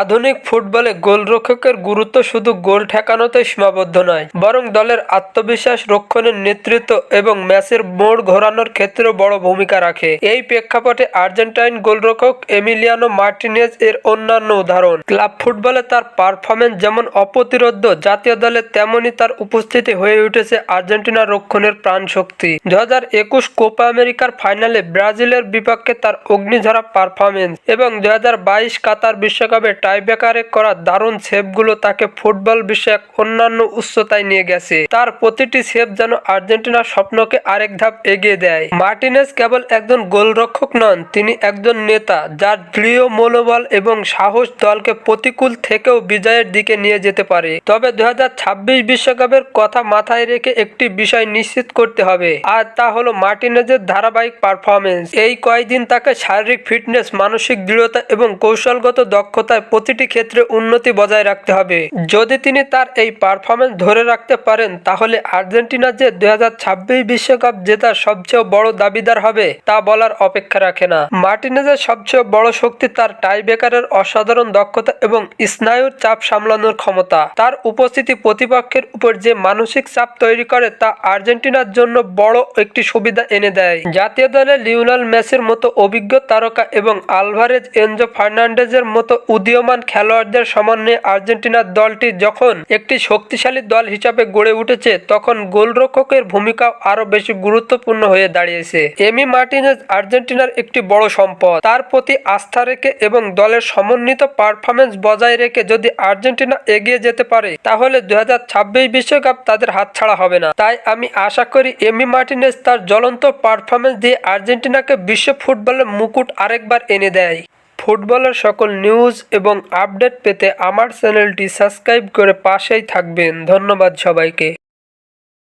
আধুনিক ফুটবলে গোলরক্ষকের গুরুত্ব শুধু গোল ঠেকানোতেই সীমাবদ্ধ নয়, বরং দলের আত্মবিশ্বাস রক্ষণের নেতৃত্ব এবং ম্যাচের মোড় ঘোরানোর ক্ষেত্রেও বড় ভূমিকা রাখে। এই প্রেক্ষাপটে আর্জেন্টাইন গোলরক্ষক এমিলিয়ানো মার্টিনেজ এর অন্যান্য উদাহরণ। ক্লাব ফুটবলে তার পারফরমেন্স যেমন অপ্রতিরোধ্য, জাতীয় দলে তেমনই তার উপস্থিতি হয়ে উঠেছে আর্জেন্টিনার রক্ষণের প্রাণশক্তি। দু হাজার একুশ কোপা আমেরিকার ফাইনালে ব্রাজিলের বিপক্ষে তার অগ্নিঝরা পারফরমেন্স এবং দু হাজার বাইশ কাতার বিশ্বকাপে টাইব্রেকারে করা দারুণ সেভগুলো তাকে ফুটবল বিষয়ক অন্যান্য উচ্চতায় নিয়ে গেছে। তার প্রতিটি সেভ যেন আর্জেন্টিনার স্বপ্নকে আরেক ধাপ এগিয়ে দেয়। মার্টিনেজ কেবল একজন গোলরক্ষক নন, তিনি একজন নেতা, যার দৃঢ় মনোবল এবং সাহস দলকে প্রতিকূল থেকেও বিজয়ের দিকে নিয়ে যেতে পারে। তবে দু বিশ্বকাপের কথা মাথায় রেখে একটি বিষয় নিশ্চিত করতে হবে, আর তা হলো মার্টিনেজের ধারাবাহিক পারফরমেন্স এই কয়েকদিন তাকে শারীরিক ফিটনেস, মানসিক দৃঢ়তা এবং কৌশলগত দক্ষতায় প্রতিটি ক্ষেত্রে উন্নতি বজায় রাখতে হবে। যদি তিনি তার এই পারফরমেন্স ধরে রাখতে পারেন, তাহলে আর্জেন্টিনা যে দুই বিশ্বকাপ জেতার সবচেয়ে বড় দাবিদার হবে, তা বলার অপেক্ষা রাখে না। মার্টিনেজের সবচেয়ে বড় শক্তি তার টাইব্রেকারের অসাধারণ দক্ষতা এবং স্নায়ুর চাপ সামলানোর ক্ষমতা। তার উপস্থিতি প্রতিপক্ষের উপর যে মানসিক চাপ তৈরি করে, তা আর্জেন্টিনার জন্য বড় একটি সুবিধা এনে দেয়। জাতীয় দলে লিওনাল মেসির মতো অভিজ্ঞ তারকা এবং আলভারেজ, এনজো ফার্নান্ডেজের মতো উদীয়মান খেলোয়াড়দের সমন্বয়ে আর্জেন্টিনার দলটি যখন একটি শক্তিশালী দল হিসাবে গড়ে উঠেছে, তখন গোলরক্ষকের ভূমিকা আরও বেশি গুরুত্বপূর্ণ হয়ে দাঁড়িয়েছে। এমি মার্টিনেজ আর্জেন্টিনার একটি বড় সম্পদ। তার প্রতি আস্থা রেখে এবং দলের সমন্বিত পারফরমেন্স বজায় রেখে যদি আর্জেন্টিনা এগিয়ে যেতে পারে, তাহলে দুই বিশ্বকাপ তাদের হাতছাড়া হবে না। তাই আমি আশা করি এমি মার্টিনেজ তার জ্বলন্ত পারফরমেন্স দিয়ে আর্জেন্টিনাকে বিশ্ব ফুটবলের মুকুট আরেকবার এনে দেয়। ফুটবলের সকল নিউজ এবং আপডেট পেতে আমার চ্যানেলটি সাবস্ক্রাইব করে পাশেই থাকবেন। ধন্যবাদ সবাইকে।